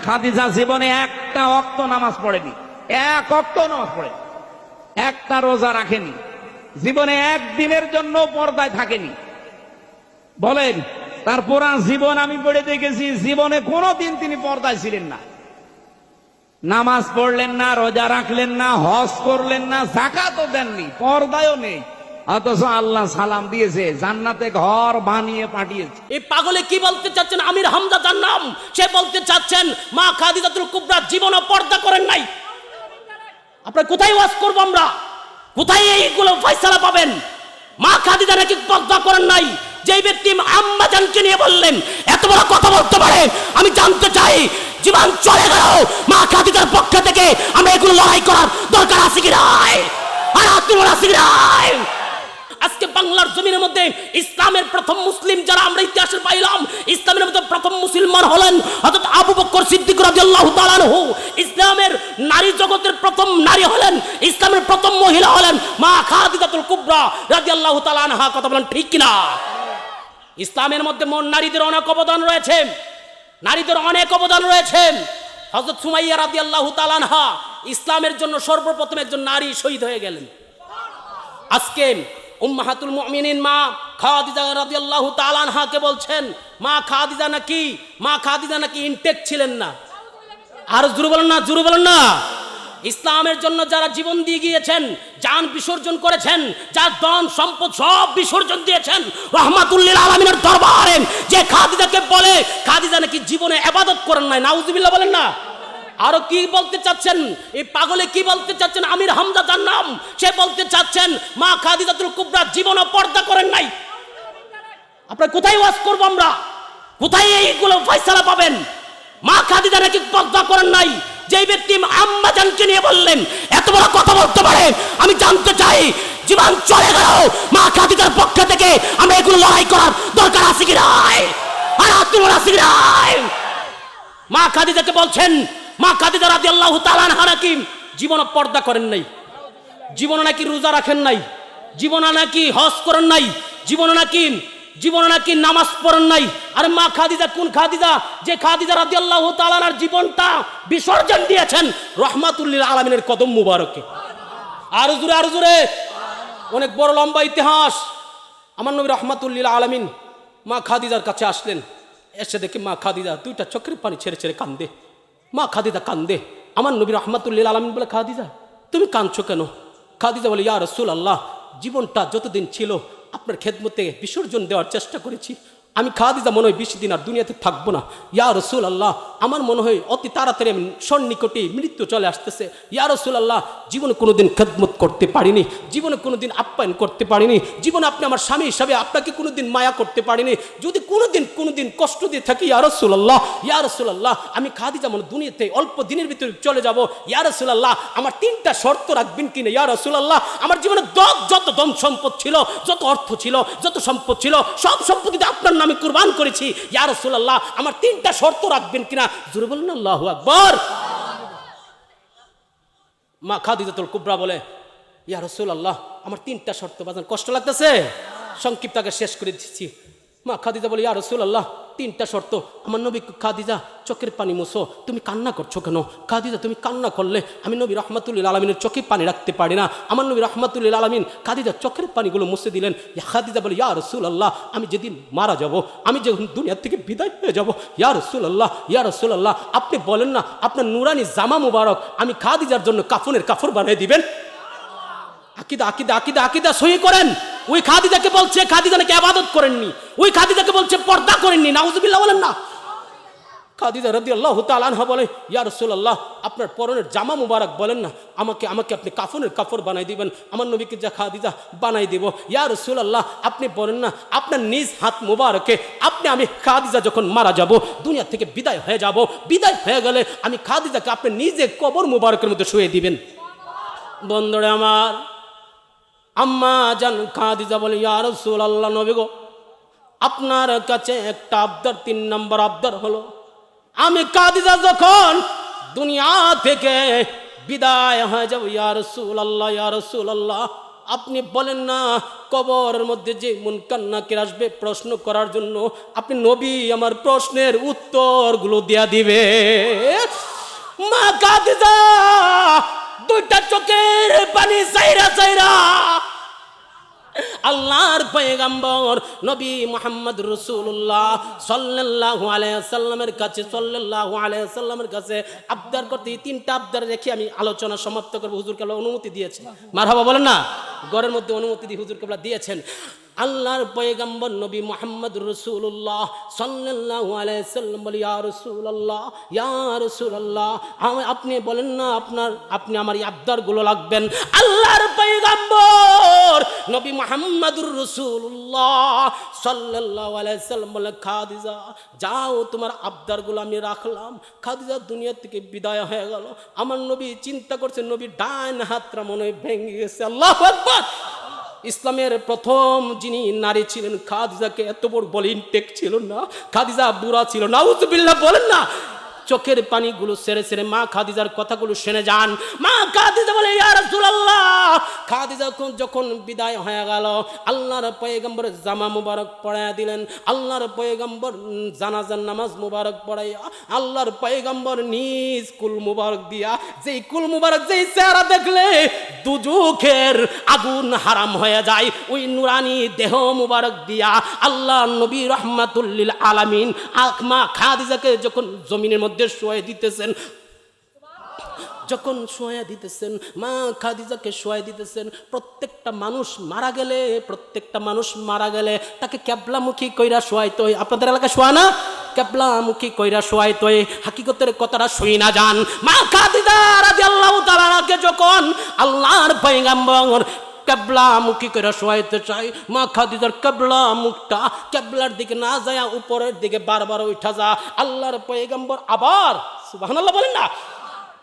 খাদিজা জীবনে একটা অক্ত নামাজ পড়েনি। এক অক্ত নামাজ পড়েনি একটা রোজা রাখেনি। জীবনে একদিনের জন্য পর্দায় থাকেনি। বলেন, তার পুরা জীবন আমি পড়ে দেখেছি, জীবনে কোনোদিন তিনি পর্দায় ছিলেন না। নামাজ পড়লেন না, রোজা রাখলেন না, হজ করলেন না, জাকাতও দেননি, পর্দায়ও নেই। অথচ আল্লাহ সালাম দিয়েছে, জান্নাতে ঘর বানিয়ে পাঠিয়েছে। এই পাগলে কি বলতে চাচ্ছেন? আমির হামজা যার নাম, সে বলতে চাচ্ছেন, মা খাদিজাতুল কুবরা জীবন পর্দা করেন নাই। আপনার কোথায় ওয়াজ করব আমরা? কোথায় এইগুলো ফয়সালা পাবেন? মা খাদিজা নাকি পর্দা করেন নাই? যে ব্যক্তি আম্মা জানকে নিয়ে বললেন, এত বড় কথা বলতে পারে? আমি জানতে চাই, জীবন চলে গেল, মা খাদিজার পক্ষ থেকে আমরা এগুলো লড়াই করার দরকার আছে কি নাই? আর তোমার আছে কি নাই? আজকে বাংলার জমিনের মধ্যে ইসলামের প্রথম মুসলিম যারা আমরা ইতিহাসে পাইলাম, ইসলামের মধ্যে প্রথম মুসলমান হলেন অর্থাৎ আবু বক্কর সিদ্দিক রাদিয়াল্লাহু তাআলা আনহু। ইসলামের নারী জগতের প্রথম নারী হলেন, ইসলামের প্রথম মহিলা হলেন মা খাদিজাতুল কুবরা রাদিয়াল্লাহু তাআলা আনহা। কথা বলেন ঠিক কিনা? ইসলামের মধ্যে নারীদের অনেক অবদান রয়েছে, নারীদের অনেক অবদান রয়েছে। হযরত সুমাইয়া রাদিয়াল্লাহু তাআলা আনহা ইসলামের জন্য সর্বপ্রথম একজন নারী শহীদ হয়ে গেলেন। আজকে উম্মাহাতুল মুমিনিন মা খাদিজা রাদিয়াল্লাহু তাআলা আনহাকে বলছেন, মা খাদিজা নাকি, মা খাদিজা নাকি ইনটেক ছিলেন না? আর জোরে বলেন না, জোরে বলেন না। ইসলামের জন্য যারা জীবন দিয়ে গিয়েছেন, যান বিসর্জন করেছেন, যার ধন সম্পদ সব বিসর্জন দিয়েছেন রহমাতুল্লিল আলমিনের দরবারে, যে খাদিজাকে বলে, খাদিজা নাকি জীবনে আবাদত করেন নাই। নাউজুবিল্লাহ বলেন না। আরও কি বলতে চাচ্ছেন? এই পাগলে কি বলতে চাচ্ছেন? আমির হামজা যার নাম, সে বলতে চাচ্ছেন, মা খাদিজাতুল কুবরা জীবন পর্দা করেন নাই। আপনার কোথায় ওয়াজ করব আমরা? কোথায় এইগুলো ফয়সালা পাবেন? মা খাদিজা নাকি পর্দা করেন নাই? যে ব্যক্তি আম্মা জানকে নিয়ে বললেন, এত বড় কথা বলতে পারে? আমি জানতে চাই, জীবন চলে গেল, মা খাদিজার পক্ষ থেকে আমরা এগুলো লড়াই করার দরকার আছে কি নাই? আর তোমার আছে কি নাই? মা খাদিজাকে বলছেন মা খাদিজা রাদিয়াল্লাহু তাআলা আনহা নাকি জীবন পর্দা করেন নাই, জীবনে নাকি রোজা রাখেন নাই, জীবনে নাকি হজ করেন নাই, জীবনে নাকি জীবনে নাকি নামাজ পড়েন নাই। আর মা খাদিজা, কোন খাদিজা? যে খাদিজা রাদিয়াল্লাহু তাআলার জীবনটা বিসর্জন দিয়েছেন রহমাতুল্লিল আলামিনের কদম মুবারকে। আরও জোরে আরও জোরে, অনেক বড় লম্বা ইতিহাস। আমার নবী রহমাতুল্লিল আলামিন মা খাদিজার কাছে আসলেন, এসে দেখি মা খাদিজা দুইটা চোখের পানি ছেড়ে ছেড়ে কান্দে। মা খাদিজা কান্দে। আমার নবীর রহমাতুল্লিল আলমিন বলে, খাদিজা, তুমি কাঁদছো কেন? খাদিজা বলে, ইয়া রসুল আল্লাহ জীবনটা যতদিন ছিল আপনার খেদমতে বিসর্জন দেওয়ার চেষ্টা করেছি। আমি খাদিজা মনে হয় বেশি দিন আর দুনিয়াতে থাকব না। ইয়া রসুল আল্লাহ আমার মনে হয় অতি তাড়াতাড়ি আমি সন্নিকটে মৃত্যু চলে আসতেছে। ইয়া রসুল আল্লাহ জীবনে কোনোদিন খেদমত করতে পারিনি, জীবনে কোনোদিন আপ্যায়ন করতে পারিনি, জীবনে আপনি আমার স্বামী হিসাবে আপনাকে কোনোদিন মায়া করতে পারিনি, যদি কোনোদিন কোনোদিন কষ্ট দিয়ে থাকি, ইয়া রসুল আল্লাহ ইয়া আমি খাদিজা মনে দুনিয়াতে অল্প দিনের ভিতরে চলে যাব, ইয়া রসুল আল্লাহ আমার তিনটা শর্ত রাখবেন কিনা, ইয়া রসুল আল্লাহ আমার জীবনে দত যত দম সম্পদ ছিল, যত অর্থ ছিল, যত সম্পদ ছিল, সব সম্পত্তি আপনার নামে কুরবান করেছি, ইয়া রসুল আল্লাহ আমার তিনটা শর্ত রাখবেন কিনা, জোরে বলুন আল্লাহ আকবর। মা খাদিজাতুল কুবরা বলে ইয়া রসুল আল্লাহ আমার তিনটা শর্ত বাজান। কষ্ট লাগতেছে? সংক্ষিপ্ত আগে শেষ করে দিচ্ছি। মা খাদিজা বলে, ইয়া রসুল আল্লাহ তিনটা শর্ত। আমার নবী খাদিজা, চোখের পানি মুছো। তুমি কান্না করছ কেন? খাদিজা, তুমি কান্না করলে আমি নবী রহমাতুল্লিল আলমিনের চোখে পানি রাখতে পারি না। আমার নবী রহমাতুল্লিল আলমিন খাদিজা, চোখের পানিগুলো মুছে দিলেন। খাদিজা বলে, ইয়া রসুল আল্লাহ আমি যেদিন মারা যাব, আমি যখন দুনিয়ার থেকে বিদায় হয়ে যাব, ইয়া রসুল আল্লাহ ইয়া রসুল আল্লাহ আপনি বলেন না, আপনার নুরানি জামা মুবারক আমি খাদিজার জন্য কাফনের কাফর বানিয়ে দিবেন? আকিদা আকিদা আকিদা আকিদা সহি করেন। ওই খাদিজাকে বলছে খাদিজা নাকি আবাদত করেননি? ওই খাদিজাকে বলছে, পর্দা করেননি, নাউজুবিল্লাহ বলেন না। খাদিজা রদি আল্লাহ তালানহা বলে, ইয়া রসুল্লাহ আপনার পরনের জামা মুবারক বলেন না, আমাকে আমাকে আপনি কাফনের কাপড় বানাই দিবেন, আমার নবীকে যা খাদিজা বানাই দেব। ইয়া রসুল্লাহ আপনি বলেন না, আপনার নিজ হাত মুবারকে আপনি, আমি খাদিজা যখন মারা যাব, দুনিয়া থেকে বিদায় হয়ে যাব। বিদায় হয়ে গেলে আমি খাদিজাকে আপনি নিজে কবর মুবারকের মধ্যে শুয়ে দিবেন। বন্ধুরে আমার আম্মা জান খাদিজা বলে, ইয়া রসুল আল্লাহ নবী গো, আপনার কাছে একটা আবদার, তিন নম্বর আবদার হলো, আমি কাদিজা যখন দুনিয়া থেকে বিদায় হয়ে যাব, ইয়া রসুল আল্লাহ ইয়া রসুল আল্লাহ আপনি বলেন না, কবরের মধ্যে যে মুনকার নাকির আসবে প্রশ্ন করার জন্য আপনি নবী, আমার প্রশ্নের উত্তরগুলো দেয়া দিবে। মা কাদিজা দুইটা চোখের পানি চাইরা চাইরা আল্লাহর পয়গাম্বর নবী মোহাম্মদ রসুল্লাহ সাল্লাল্লাহু আলাইহি সাল্লামের কাছে, সাল্লাল্লাহু আলাইহি সাল্লামের কাছে আবদার করতে তিনটা আবদার রেখে আমি আলোচনা সমাপ্ত করব। হুজুরকে অনুমতি দিয়েছে। মারহাবা বলেন না? ঘরের মধ্যে অনুমতি দিয়ে হুজুর কেবলা দিয়েছেন, আল্লাহর পয়গাম্বর নবী মোহাম্মদ রসুল্লাহ সাল্লাল্লাহু আলাইহি সাল্লাম বলি, ইয়া রাসূলুল্লাহ ইয়া রাসূলুল্লাহ আমি আপনি বলেন না আপনার, আপনি আমার আবদারগুলো লাগবেন আল্লাহর পয়গাম্বর নবী মোহাম্মদুর রসুল্লাহ সাল্লাল্লাহু আলাইহি সাল্লাম বলে, খাদিজা, যাও, তোমার আবদারগুলো আমি রাখলাম। খাদিজা, দুনিয়া থেকে বিদায় হয়ে গেল। আমার নবী চিন্তা করছে, নবী ডান হাতটা মনে হয় ভেঙে গেছে। আল্লাহ আকবার ইসলামের প্রথম যিনি নারী ছিলেন, খাদিজাকে এত বড় বলিন টেক ছিল না, খাদিজা বুড়া ছিল না উজবিল্লাহ বলেন না। চোখের পানিগুলো সেরে সেরে মা খাদিজার কথাগুলো শুনে যান। মা খাদিজা বলে, ইয়া রাসূলুল্লাহ। খাদিজা যখন- বিদায় হয়ে গেল, আল্লাহর পয়গম্বর জামা মুবারক পড়াইয়া দিলেন। আল্লাহর পয়গম্বর জানাজার নামাজ মুবারক পড়াইয়া, আল্লাহর পয়গম্বর নিজ কুল মুবারক দিয়া যেই কুল মুবারক যেই চেহারা দেখলে দুজুখের আগুন হারাম হয়ে যায়। ওই নুরানি দেহ মুবারক দিয়া আল্লাহ নবী রহমাতুল্লিল আলামিন আকমা খাদিজাকে যখন জমিনের মধ্যে শোয়ে দিতেছেন। যখন শোয়া দিতেছেন, মা খাদিজাকে শোয়া দিতেছেন, প্রত্যেকটা মানুষ মারা গেলে, প্রত্যেকটা মানুষ মারা গেলে তাকে ক্যাবলামুখী কইরা শোয়াইতে হয়। আপনাদের এলাকায় শোয়া না? ক্যাবলামুখী কইরা শোয়াইতে হয়। হাকিকতের কথাটা শুই না যান। মা খাদিজা রাদিয়াল্লাহু তাআলাকে যখন আল্লাহর পয়গাম্বর কেবলা মুখী করে শোয়াইতে চাই। মা খাদিজার কেবলা মুখটা কেবলার দিকে না যায় উপরের দিকে বারবার উঠা যা। আল্লাহর পয়গম্বর আবার সুবাহ বলেন না?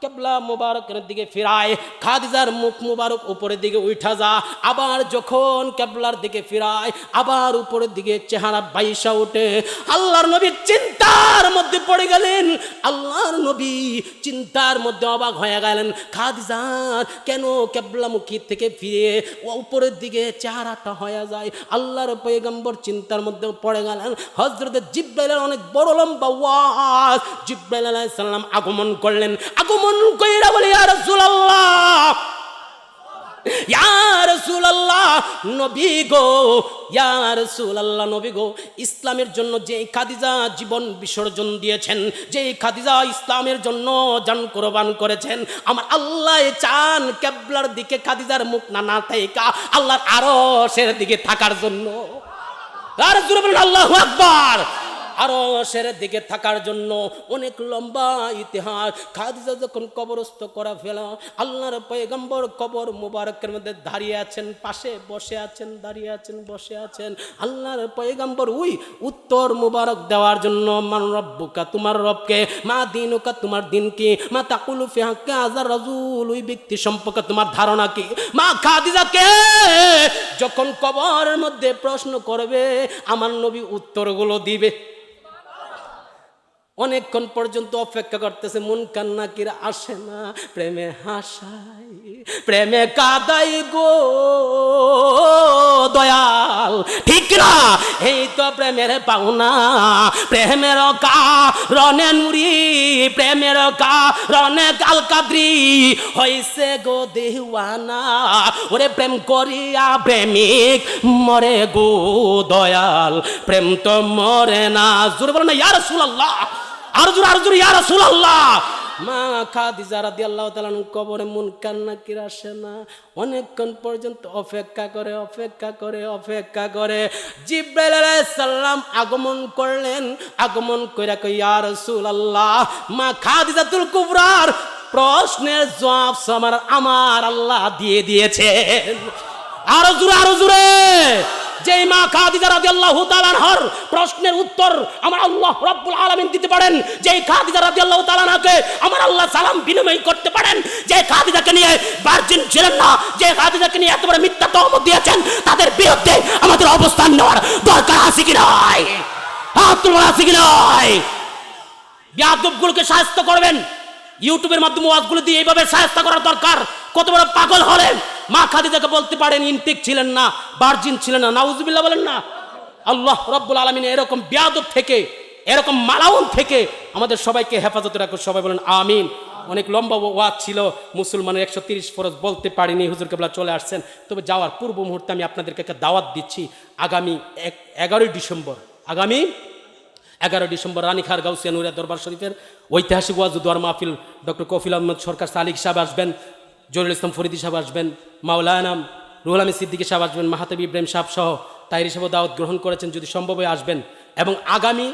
কেবলা মুবারকের দিকে ফিরায়, খাদিজার মুখ মুবারক উপরের দিকে উঠা যা। আবার যখন কেবলার দিকে ফিরায়, আবার উপরের দিকে চেহারা বাইসা ওঠে। আল্লাহর নবী চিন্তার মধ্যে পড়ে গেলেন। আল্লাহর নবী চিন্তার মধ্যে অবাক হয়ে গেলেন। খাদিজার কেন কেবলা কেবলামুখী থেকে ফিরে উপরের দিকে চেহারাটা হয়ে যায়? আল্লাহর পয়গম্বর চিন্তার মধ্যে পড়ে গেলেন। হজরত জিব্রাইলের অনেক বড় লম্বা ওয়াজ। জিব্রাইল আলাইহিস সালাম আগমন করলেন। আগমন কইরা বলি, ইয়া রাসূলুল্লাহ ইয়া রাসূলুল্লাহ, নবী গো, ইয়া রাসূলুল্লাহ, নবী গো, ইসলামের জন্য যে খাদিজা জীবন বিসর্জন দিয়েছেন যে খাদিজা ইসলামের জন্য জান কোরবান করেছেন, আমার আল্লাহ চান কেবলার দিকে খাদিজার মুখ না না থাকা আল্লাহর আরশের দিকে থাকার জন্য। আর আল্লাহু আকবার। আরও সের দিকে থাকার জন্য অনেক লম্বা ইতিহাস। খাদিজা যখন কবরস্থ করা ফেল, আল্লাহর পয়গম্বর কবর মুবারকের মধ্যে দাঁড়িয়ে আছেন, পাশে বসে আছেন, দাঁড়িয়ে আছেন, বসে আছেন। আল্লাহর পয়গম্বর উই উত্তর মুবারক দেওয়ার জন্য, মান রব্বুকা, তোমার রবকে, মা দিনুকা, তোমার দিন কি মা তাকুলু ফিহাকে আজার রাজুল? ওই ব্যক্তি সম্পর্কে তোমার ধারণা কি? মা খাদিজাকে যখন কবরের মধ্যে প্রশ্ন করবে, আমার নবী উত্তরগুলো দিবে। অনেকক্ষণ পর্যন্ত অপেক্ষা করতেছে, মন কান্না কিরা আসে না? প্রেমে হাসাই, প্রেমে কাদাই গো দয়াল। ঠিক না? এই তো প্রেমের পাওনা, প্রেমের কা রনে নুরি, প্রেমের কা রনে কালকাদ্রি হইছে গো দেওয়ানা, ওরে প্রেম করিয়া প্রেমিক মরে গো দয়াল। প্রেম তো মরে না। জোরে বলো না ইয়ার সুলাল্লাহ আর জোরে আর জোরে ইয়ার সুলাল্লাহ মা খাদিজা রাদিয়াল্লাহু তাআলা কবরে মন কান্না কিরা আসে না। অনেকক্ষণ পর্যন্ত অপেক্ষা করে অপেক্ষা করে অপেক্ষা করে। জিব্রাইল আলাইহিস সালাম আগমন করলেন। আগমন কইরা কই ইয়া রাসূলুল্লাহ মা খাদিজাতুল কুবরার প্রশ্নের জবাব আমার আমার আল্লাহ দিয়ে দিয়েছেন। আরও জোরে আরও জোরে যেই মা খাদিজা রাদিয়াল্লাহু তাআলার প্রশ্নের উত্তর আমার আল্লাহ রাব্বুল আলামিন দিতে পারেন। যেই খাদিজা রাদিয়াল্লাহু তাআলাকে আমার আল্লাহ সালাম বিনিময় করতে পারেন। যে খাদিজাকে নিয়ে ভার্জিন ছিলেন না যে খাদিজাকে নিয়ে এত বড় মিথ্যা তহমত দিয়েছেন, তাদের বিরুদ্ধে আমাদের অবস্থান নেওয়ার দরকার আছে কি নয় হাত তুলবার আছে কি নয় বিয়াদবগুলোকে সাহায্য করবেন। ইউটিউবের মাধ্যমে ওয়াজগুলো দিয়ে এইভাবে সাহায্য করার দরকার। কত বড় পাগল হলেন। মা খাদিজাকে বলতে পারেন, ইনটেক ছিলেন না, বার্জিন ছিলেন না, নাউজুবিল্লাহ বলেন না। আল্লাহ রব্বুল আলমিন এরকম বিয়াদব থেকে, এরকম মালাউন থেকে আমাদের সবাইকে হেফাজতে রাখুন। সবাই বলেন, আমিন। অনেক লম্বা ওয়াজ ছিল, মুসলমানের একশো তিরিশ ফরজ বলতে পারিনি, হুজুর কেবলা চলে আসছেন। তবে যাওয়ার পূর্ব মুহূর্তে আমি আপনাদেরকে একটা দাওয়াত দিচ্ছি, আগামী এক, এগারোই ডিসেম্বর, আগামী এগারো ডিসেম্বর রানীখার গাউসিয়া নুরিয়া দরবার শরীফের ঐতিহাসিক ওয়াজ দোয়ার মাহফিল ডক্টর কফিল আহমদ সরকার সালিক সাহেব আসবেন। জরুল ইসলাম ফরিদি সাহেব আসবেন মাওলানাম রুহুল সিদ্দিকি সিদ্দিকী সাহেব আসবেন, মাহাতবি ইব্রাহিম সাহেব সহ তাইরি সাহেব দাওয়াত গ্রহণ করেছেন যদি সম্ভব হয়ে আসবেন। এবং আগামী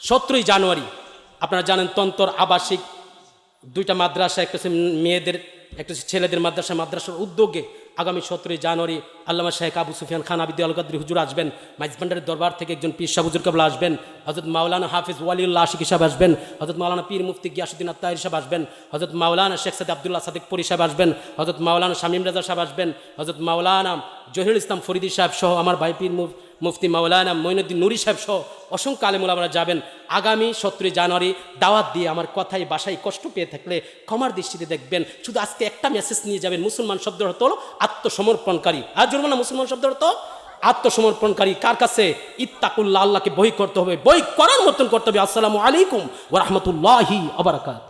সতেরোই জানুয়ারি, আপনারা জানেন তন্তর আবাসিক দুইটা মাদ্রাসা, একটা মেয়েদের, একটা ছেলেদের মাদ্রাসা। মাদ্রাসার উদ্যোগে আগামী সতেরোই জানুয়ারি আল্লামা শেখ আবু সুফিয়ান খান আবিদ আল কাদ্রি হুজুর আসবেন, মাইজবান্ডারের দরবার থেকে একজন পীর শাহ হুজুর কাবলা আসবেন হজরত মাওলানা হাফিজ ওয়ালিউল্লাহ আশিক হিসাব আসবেন হজরত মাওলানা পীর মুফতি গিয়াসুদ্দিন আত্মাহির সাহেব আসবেন হজরত মাওলানা শেখ সাদ আবদুল্লাহ সাদিক পরি সাহেব আসবেন হজরত মাওলানা শামীম রাজা সাহেব আসবেন হজরত মাওলানা জহিরুল ইসলাম ফরিদি সাহেব সহ আমার ভাই পীর মুফ মুফতি মাওলানা মঈনুদ্দিন নুরি সাহেব সহ অসংখ্য আলেমুল আমরা যাবেন। আগামী সতেরোই জানুয়ারি দাওয়াত দিয়ে আমার কথায় বাসায় কষ্ট পেয়ে থাকলে ক্ষমার দৃষ্টিতে দেখবেন। শুধু আজকে একটা মেসেজ নিয়ে যাবেন, মুসলমান শব্দ হলো আত্মসমর্পণকারী। আর জন্য না, মুসলমান শব্দ অর্থ? আত্মসমর্পণকারী। কার কাছে? ইত্তাকুল্লাহ, আল্লাহকে বই করতে হবে। বই করার মতন করতে হবে। আসসালামু আলাইকুম ওরহমতুল্লাহি আবরাকাত